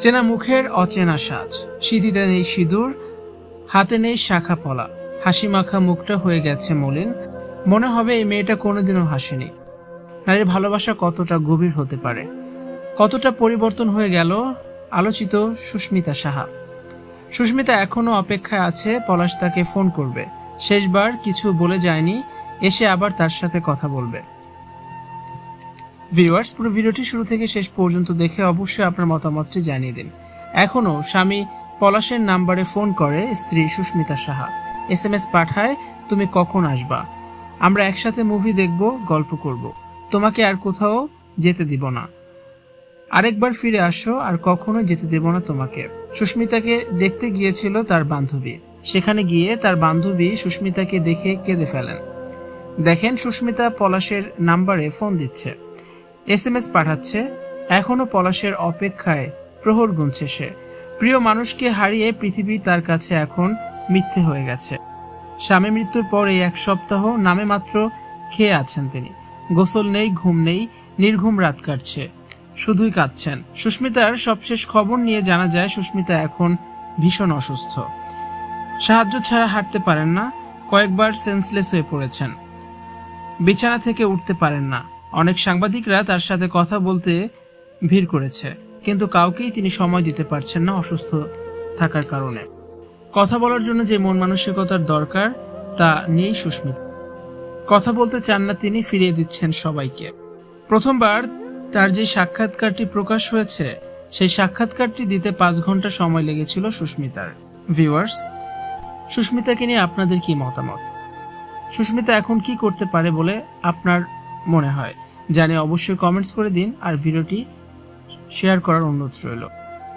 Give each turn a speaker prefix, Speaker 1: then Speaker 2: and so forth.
Speaker 1: চেনা মুখের অচেনা সাজ, সিঁথিতে নেই সিঁদুর, হাতে নেই শাখা পলা, হাসি মাখা মুখটা হয়ে গেছে মলিন, মনে হবে এই মেয়েটা কোনোদিনও হাসেনি। নারীর ভালোবাসা কতটা গভীর হতে পারে, কতটা পরিবর্তন হয়ে গেল আলোচিত সুস্মিতা সাহা। সুস্মিতা এখনও অপেক্ষায় আছে, পলাশ তাকে ফোন করবে। শেষবার কিছু বলে যায়নি, এসে আবার তার সাথে কথা বলবে। ভিউয়ার্স, পুরো ভিডিওটি শুরু থেকে শেষ পর্যন্ত দেখে অবশ্যই আপনার মতামতটি জানিয়ে দিন। এখনও স্বামী পলাশের নাম্বারে ফোন করে স্ত্রী Susmita Saha. S M S পাঠায়, তুমি কখন আসবা? আমরা একসাথে মুভি দেখব, গল্প করব। তোমাকে আর কোথাও যেতে দিব না। আরেকবার ফিরে আসো আর কখনো যেতে দেব না তোমাকে। সুস্মিতাকে দেখতে গিয়েছিল তার বান্ধবী। সেখানে গিয়ে তার বান্ধবী সুস্মিতাকে দেখে কেঁদে ফেলেন। দেখেন সুস্মিতা পলাশের নাম্বারে ফোন দিচ্ছে। এস এম এস পাঠাচ্ছে। এখনও পলাশের অপেক্ষায় প্রহর গুনছে সে। প্রিয় মানুষকে হারিয়ে পৃথিবী তার কাছে এখন মিথ্যে হয়ে গেছে। স্বামী মৃত্যুর পর এই এক সপ্তাহ নামে মাত্র খেয়ে আছেন তিনি। গোসল নেই, ঘুম নেই, নির্ঘুম রাত কাটছে। শুধুই কাঁদছেন। সুস্মিতার সবশেষ খবর নিয়ে জানা যায়, সুস্মিতা এখন ভীষণ অসুস্থ। সাহায্য ছাড়া হাঁটতে পারেন না, কয়েকবার সেন্সলেস হয়ে পড়েছেন। বিছানা থেকে উঠতে পারেন না। অনেক সাংবাদিকরা তার সাথে কথা বলতে ভিড় করেছে, কিন্তু কাউকেই তিনি সময় দিতে পারছেন না অসুস্থ থাকার কারণে। কথা বলার জন্য যে মন মানসিকতার দরকার, তা নেই সুস্মিতা। কথা বলতে চান না তিনি, ফিরিয়ে দিচ্ছেন সবাইকে। প্রথমবার তার যে সাক্ষাৎকারটি প্রকাশ হয়েছে, সেই সাক্ষাৎকারটি দিতে পাঁচ ঘণ্টা সময় লেগেছিল সুস্মিতার। ভিউয়ার্স সুস্মিতাকে নিয়ে আপনাদের কি মতামত? সুস্মিতা এখন কি করতে পারে বলে আপনার মনে হয়? জানে অবশ্যই কমেন্টস করে দিন আর ভিডিওটি শেয়ার করার অনুরোধ রইল।